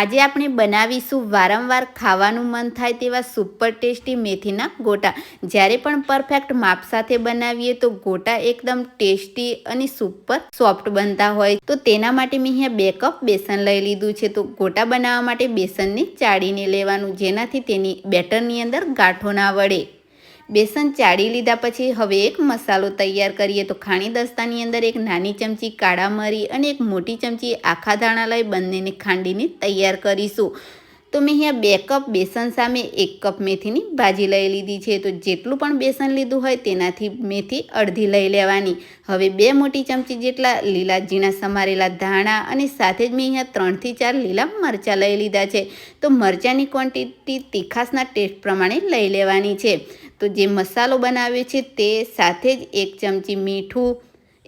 આજે આપણે બનાવીશું વારંવાર ખાવાનું મન થાય તેવા સુપર ટેસ્ટી મેથીના ગોટા. જ્યારે પણ પરફેક્ટ માપ સાથે બનાવીએ તો ગોટા એકદમ ટેસ્ટી અને સુપર સોફ્ટ બનતા હોય. તો તેના માટે મેં અહીંયા બે કપ બેસન લઈ લીધું છે. તો ગોટા બનાવવા માટે બેસનને ચાળીને લેવાનું, જેનાથી તેની બેટરની અંદર ગાંઠો ના વળે. બેસન ચાળી લીધા પછી હવે એક મસાલો તૈયાર કરીએ તો ખાણી દસ્તાની અંદર એક નાની ચમચી કાળા મરી અને એક મોટી ચમચી આખા ધાણા લઈ બંનેને ખાંડીને તૈયાર કરીશું. તો મેં અહીંયા બે કપ બેસન સામે એક કપ મેથીની ભાજી લઈ લીધી છે. તો જેટલું પણ બેસન લીધું હોય તેનાથી મેથી અડધી લઈ લેવાની. હવે બે મોટી ચમચી જેટલા લીલા ઝીણા સમારેલા ધાણા અને સાથે જ મેં અહીંયા ત્રણથી ચાર લીલા મરચાં લઈ લીધા છે. તો મરચાંની ક્વોન્ટિટી તીખાસના ટેસ્ટ પ્રમાણે લઈ લેવાની છે. તો જે મસાલો બનાવ્યો છે તે સાથે જ એક ચમચી મીઠું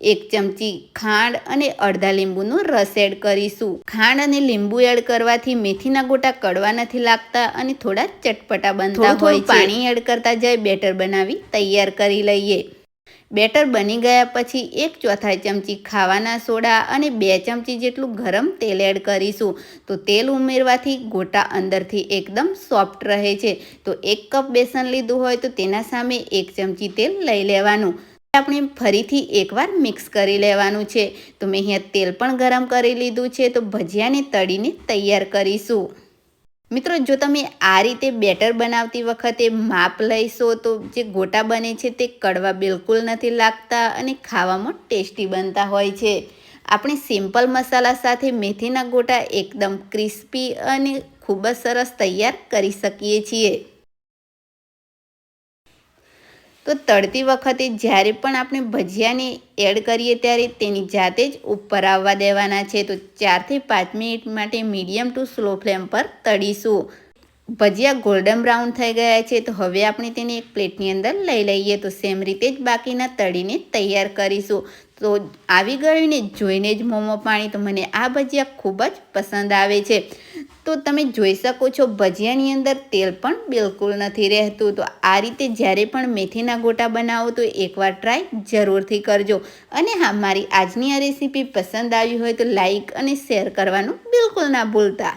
એક ચમચી ખાંડ અને અડધા લીંબુનો રસ એડ કરીશું. ખાંડ અને લીંબુ એડ કરવાથી મેથીના ગોટા કડવા નથી લાગતા અને થોડા ચટપટા બનતા હોય પાણી એડ કરતા જાય બેટર બનાવી તૈયાર કરી લઈએ. બેટર બની ગયા પછી એક ચોથાઈ ચમચી ખાવાના સોડા અને બે ચમચી જેટલું ગરમ તેલ એડ કરીશું. તો તેલ ઉમેરવાથી ગોટા અંદરથી એકદમ સોફ્ટ રહે છે. તો એક કપ બેસન લીધું હોય તો તેના સામે એક ચમચી તેલ લઈ લેવાનું. આપણે ફરીથી એકવાર મિક્સ કરી લેવાનું છે. તો મેં અહીંયા તેલ પણ ગરમ કરી લીધું છે. તો ભજીયાને તળીને તૈયાર કરીશું. મિત્રો, જો તમે આ રીતે બેટર બનાવતી વખતે માપ લઈશો, તો જે ગોટા બને છે તે કડવા બિલકુલ નથી લાગતા અને ખાવામાં ટેસ્ટી બનતા હોય છે. આપણે સિમ્પલ મસાલા સાથે મેથીના ગોટા એકદમ ક્રિસ્પી અને ખૂબ જ સરસ તૈયાર કરી શકીએ છીએ. તો તળતી વખતે જ્યારે પણ આપણે ભજીયાને એડ કરીએ ત્યારે તેની જાતે જ ઉપર આવવા દેવાના છે. તો ચારથી પાંચ મિનિટ માટે મીડિયમ ટુ સ્લો ફ્લેમ પર તળીશું. ભજીયા ગોલ્ડન બ્રાઉન થઈ ગયા છે. તો હવે આપણે તેને એક પ્લેટની અંદર લઈ લઈએ. તો સેમ રીતે જ બાકીના તળીને તૈયાર કરીશું. તો આવી ગયું ને જોઈને જ મોમો પાણી. તો મને આ ભજીયા ખૂબ જ પસંદ આવે છે. તો તમે જોઈ શકો છો ભજીયાની અંદર તેલ પણ બિલકુલ નથી રહેતું. તો આ રીતે જ્યારે પણ મેથીના ગોટા બનાવો તો એકવાર ટ્રાય જરૂરથી કરજો. અને હા, મારી આજની આ રેસીપી પસંદ આવી હોય તો લાઈક અને શેર કરવાનું બિલકુલ ના ભૂલતા.